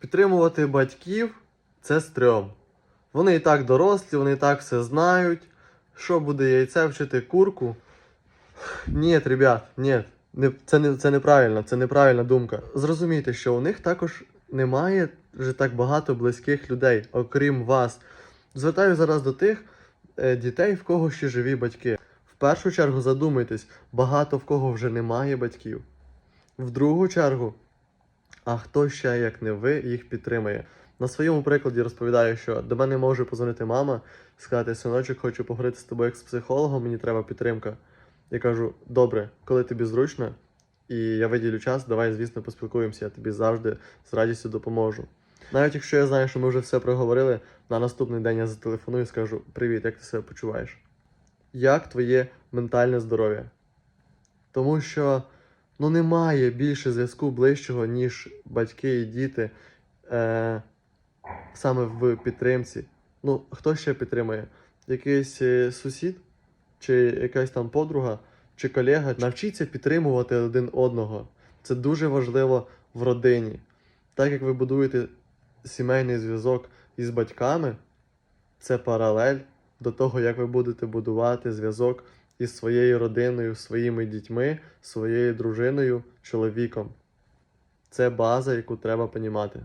Підтримувати батьків це стрьом. Вони і так дорослі, вони і так все знають. Що буде яйце вчити курку? Ні, ребят, ні. Це, не, це неправильно, це неправильна думка. Зрозумійте, що у них також немає вже так багато близьких людей, окрім вас. Звертаю зараз до тих е, дітей, в кого ще живі батьки. В першу чергу задумайтесь, багато в кого вже немає батьків. В другу чергу, а хто ще, як не ви, їх підтримує. На своєму прикладі розповідаю, що до мене може позвонити мама, сказати, синочок, хочу поговорити з тобою як з психологом, мені треба підтримка. Я кажу, добре, коли тобі зручно, і я виділю час, давай, звісно, поспілкуємося, я тобі завжди з радістю допоможу. Навіть якщо я знаю, що ми вже все проговорили, на наступний день я зателефоную і скажу: Привіт, як ти себе почуваєш? Як твоє ментальне здоров'я? Тому що ну, немає більше зв'язку ближчого, ніж батьки і діти е, саме в підтримці. Ну, хто ще підтримує? Якийсь е, сусід, чи якась там подруга, чи колега. Навчіться підтримувати один одного. Це дуже важливо в родині. Так як ви будуєте сімейний зв'язок із батьками, це паралель до того, як ви будете будувати зв'язок із своєю родиною, своїми дітьми, своєю дружиною, чоловіком. Це база, яку треба понімати.